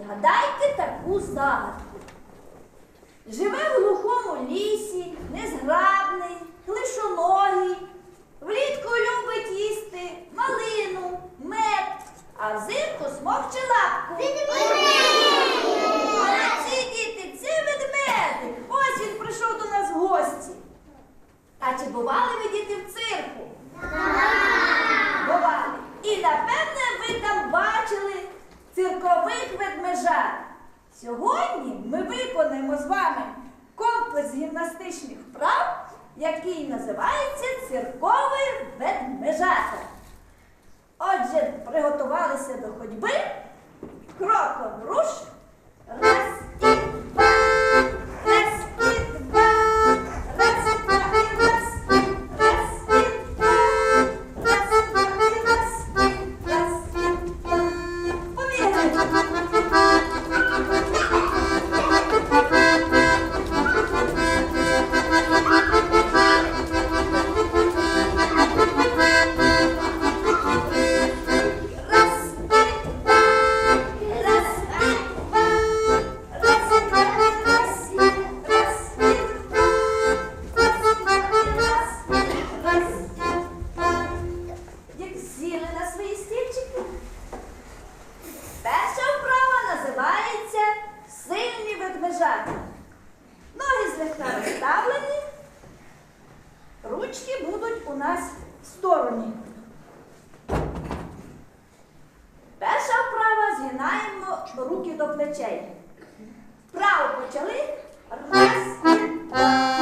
відгадайте таку загадку. Живе в глухому лісі, незграбний, клишоногий, влітку любить їсти малину, мед, а взимку смокче лапку. Молодці, діти, це ведмедик. Ось він прийшов до нас в гості. А чи бували ви діти в цирку? Бували. І бачили циркових ведмежат. Сьогодні ми виконаємо з вами комплекс гімнастичних вправ, який називається цирковий ведмежата. Отже, приготувалися до ходьби. Кроком ведмежата. Ноги злегка розставлені. Ручки будуть у нас в стороні. Перша вправа згинаємо руки до плечей. Вправо почали. Раз, два.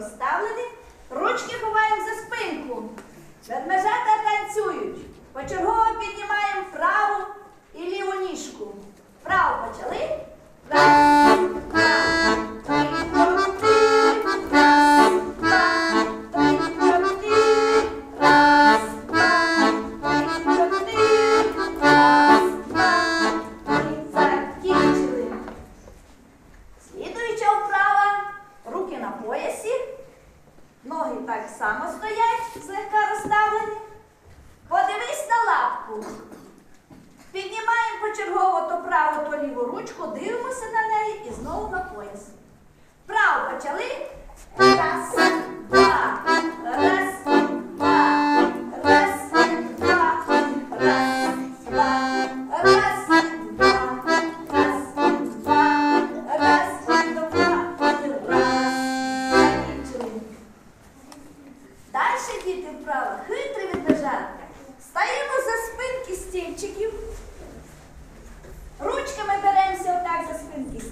Розставлені. Ручки ховаємо за спинку. Ведмежата танцюють. Почергово піднімаємо праву ручку, дивимося на неї і знову на пояс. Право почали.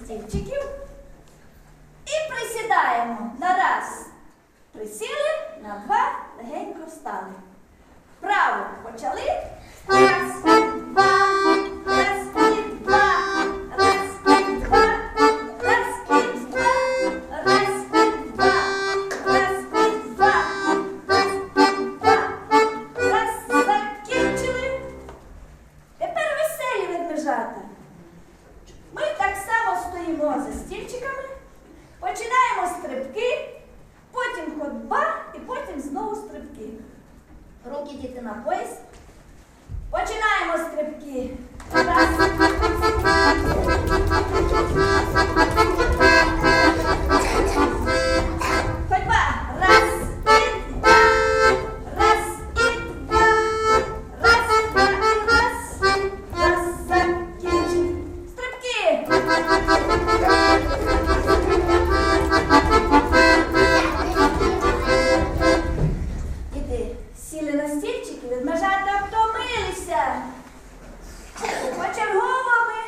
Стільчиків. І присідаємо на раз. Присіли, на два, легенько встали. Вправо почали. Стоїмо за стільчиками, починаємо стрибки, потім ходьба і потім знову стрибки. Руки діти на пояс. Іди, сіли на стільчик і від межа так втомилися. Почерговими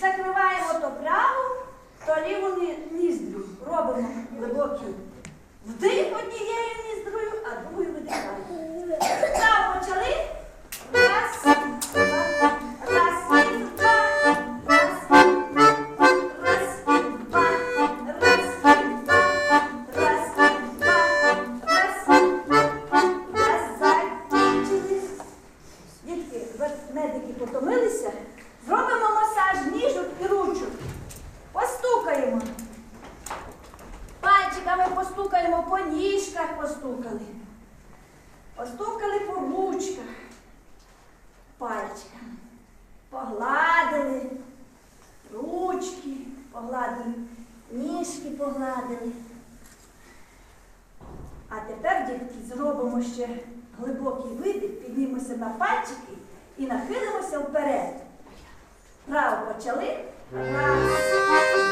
закриваємо то праву, то ліву ніздрю. Робимо глибокий вдих однією ніздрою, а другою видихаємо. Так почали. постукали. Постукали по ручках, пальчиками, погладили ручки, погладили, ніжки погладили. А тепер, дітки, зробимо ще глибокий видих, піднімемося на пальчики і нахилимося вперед. Право почали. Раз.